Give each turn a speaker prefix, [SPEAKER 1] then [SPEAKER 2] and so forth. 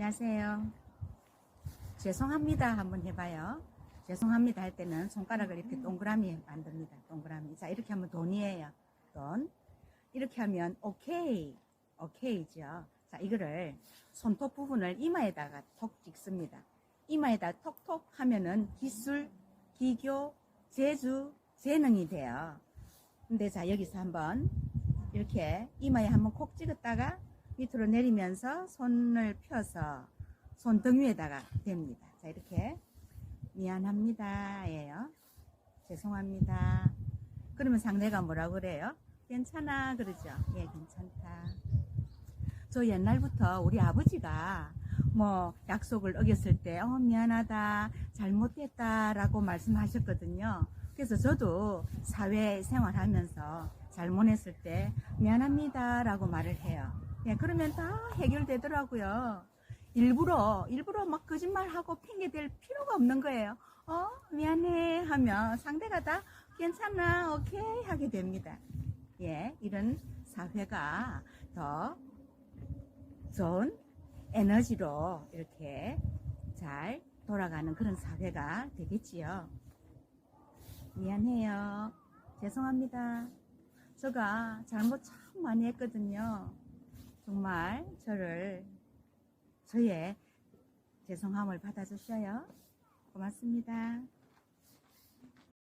[SPEAKER 1] 안녕하세요. 죄송합니다. 한번 해봐요. 죄송합니다 할 때는 손가락을 이렇게 동그라미 만듭니다. 동그라미. 자, 이렇게 하면 돈이에요. 돈. 이렇게 하면 오케이. 오케이죠. 자, 이거를 손톱 부분을 이마에다가 톡 찍습니다. 이마에다 톡톡 하면은 기술, 기교, 재주, 재능이 돼요. 근데 자, 여기서 한번 이렇게 이마에 한번 콕 찍었다가 밑으로 내리면서 손을 펴서 손등 위에다가 댑니다. 자, 이렇게 미안합니다. 예요. 죄송합니다. 그러면 상대가 뭐라 그래요? 괜찮아. 그러죠. 예, 괜찮다. 저 옛날부터 우리 아버지가 뭐 약속을 어겼을 때, 어, 미안하다, 잘못했다라고 말씀하셨거든요. 그래서 저도 사회 생활하면서 잘못했을 때, 미안합니다 라고 말을 해요. 예, 그러면 다 해결되더라고요. 일부러, 일부러 막 거짓말하고 핑계 댈 필요가 없는 거예요. 어, 미안해 하면 상대가 다 괜찮아, 오케이 하게 됩니다. 예, 이런 사회가 더 좋은 에너지로 이렇게 잘 돌아가는 그런 사회가 되겠지요. 미안해요. 죄송합니다. 제가 잘못 참 많이 했거든요. 정말 저를 저의 죄송함을 받아주셔요. 고맙습니다.